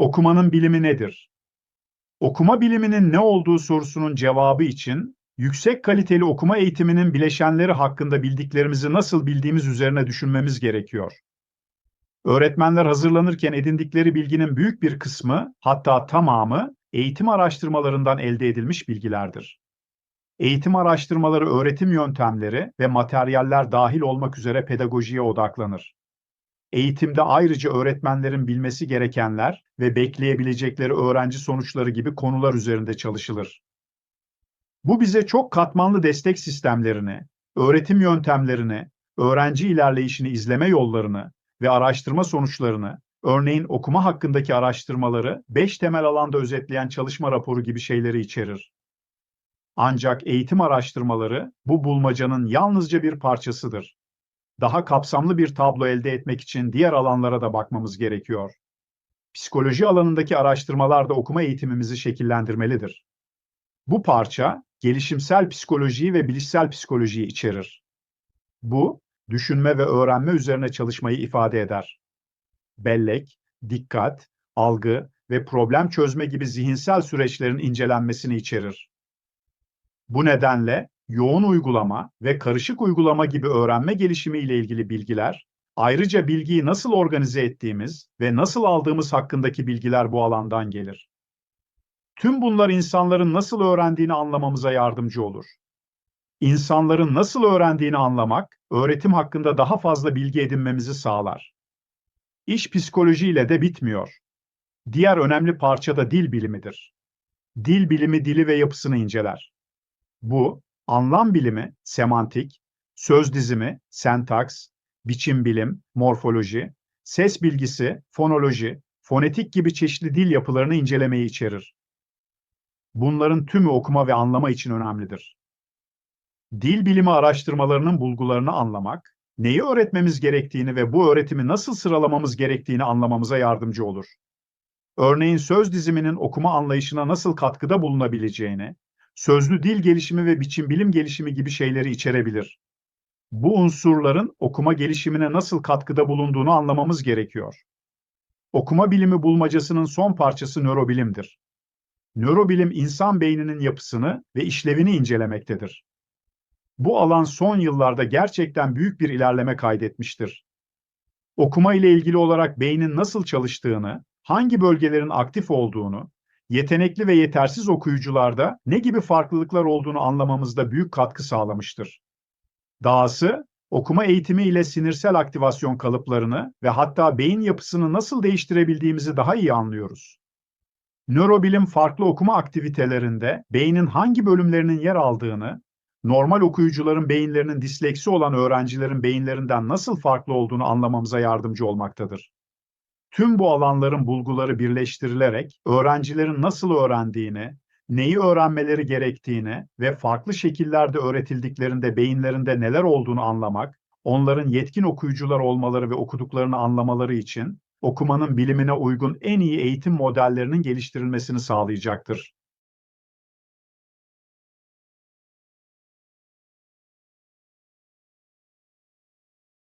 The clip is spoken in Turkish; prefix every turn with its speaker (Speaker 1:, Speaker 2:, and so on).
Speaker 1: Okumanın bilimi nedir? Okuma biliminin ne olduğu sorusunun cevabı için yüksek kaliteli okuma eğitiminin bileşenleri hakkında bildiklerimizi nasıl bildiğimiz üzerine düşünmemiz gerekiyor. Öğretmenler hazırlanırken edindikleri bilginin büyük bir kısmı, hatta tamamı eğitim araştırmalarından elde edilmiş bilgilerdir. Eğitim araştırmaları öğretim yöntemleri ve materyaller dahil olmak üzere pedagojiye odaklanır. Eğitimde ayrıca öğretmenlerin bilmesi gerekenler ve bekleyebilecekleri öğrenci sonuçları gibi konular üzerinde çalışılır. Bu bize çok katmanlı destek sistemlerini, öğretim yöntemlerini, öğrenci ilerleyişini izleme yollarını ve araştırma sonuçlarını, örneğin okuma hakkındaki araştırmaları 5 temel alanda özetleyen çalışma raporu gibi şeyleri içerir. Ancak eğitim araştırmaları bu bulmacanın yalnızca bir parçasıdır. Daha kapsamlı bir tablo elde etmek için diğer alanlara da bakmamız gerekiyor. Psikoloji alanındaki araştırmalar da okuma eğitimimizi şekillendirmelidir. Bu parça gelişimsel psikolojiyi ve bilişsel psikolojiyi içerir. Bu, düşünme ve öğrenme üzerine çalışmayı ifade eder. Bellek, dikkat, algı ve problem çözme gibi zihinsel süreçlerin incelenmesini içerir. Bu nedenle yoğun uygulama ve karışık uygulama gibi öğrenme gelişimi ile ilgili bilgiler, ayrıca bilgiyi nasıl organize ettiğimiz ve nasıl aldığımız hakkındaki bilgiler bu alandan gelir. Tüm bunlar insanların nasıl öğrendiğini anlamamıza yardımcı olur. İnsanların nasıl öğrendiğini anlamak, öğretim hakkında daha fazla bilgi edinmemizi sağlar. İş psikolojiyle de bitmiyor. Diğer önemli parça da dil bilimidir. Dil bilimi dili ve yapısını inceler. Bu, anlam bilimi, semantik, söz dizimi, sentaks, biçim bilim, morfoloji, ses bilgisi, fonoloji, fonetik gibi çeşitli dil yapılarını incelemeyi içerir. Bunların tümü okuma ve anlama için önemlidir. Dil bilimi araştırmalarının bulgularını anlamak, neyi öğretmemiz gerektiğini ve bu öğretimi nasıl sıralamamız gerektiğini anlamamıza yardımcı olur. Örneğin söz diziminin okuma anlayışına nasıl katkıda bulunabileceğini, sözlü dil gelişimi ve biçim bilim gelişimi gibi şeyleri içerebilir. Bu unsurların okuma gelişimine nasıl katkıda bulunduğunu anlamamız gerekiyor. Okuma bilimi bulmacasının son parçası nörobilimdir. Nörobilim insan beyninin yapısını ve işlevini incelemektedir. Bu alan son yıllarda gerçekten büyük bir ilerleme kaydetmiştir. Okuma ile ilgili olarak beynin nasıl çalıştığını, hangi bölgelerin aktif olduğunu, yetenekli ve yetersiz okuyucularda ne gibi farklılıklar olduğunu anlamamızda büyük katkı sağlamıştır. Dahası, okuma eğitimi ile sinirsel aktivasyon kalıplarını ve hatta beyin yapısını nasıl değiştirebildiğimizi daha iyi anlıyoruz. Nörobilim farklı okuma aktivitelerinde beynin hangi bölümlerinin yer aldığını, normal okuyucuların beyinlerinin disleksi olan öğrencilerin beyinlerinden nasıl farklı olduğunu anlamamıza yardımcı olmaktadır. Tüm bu alanların bulguları birleştirilerek öğrencilerin nasıl öğrendiğini, neyi öğrenmeleri gerektiğini ve farklı şekillerde öğretildiklerinde beyinlerinde neler olduğunu anlamak, onların yetkin okuyucular olmaları ve okuduklarını anlamaları için okumanın bilimine uygun en iyi eğitim modellerinin geliştirilmesini sağlayacaktır.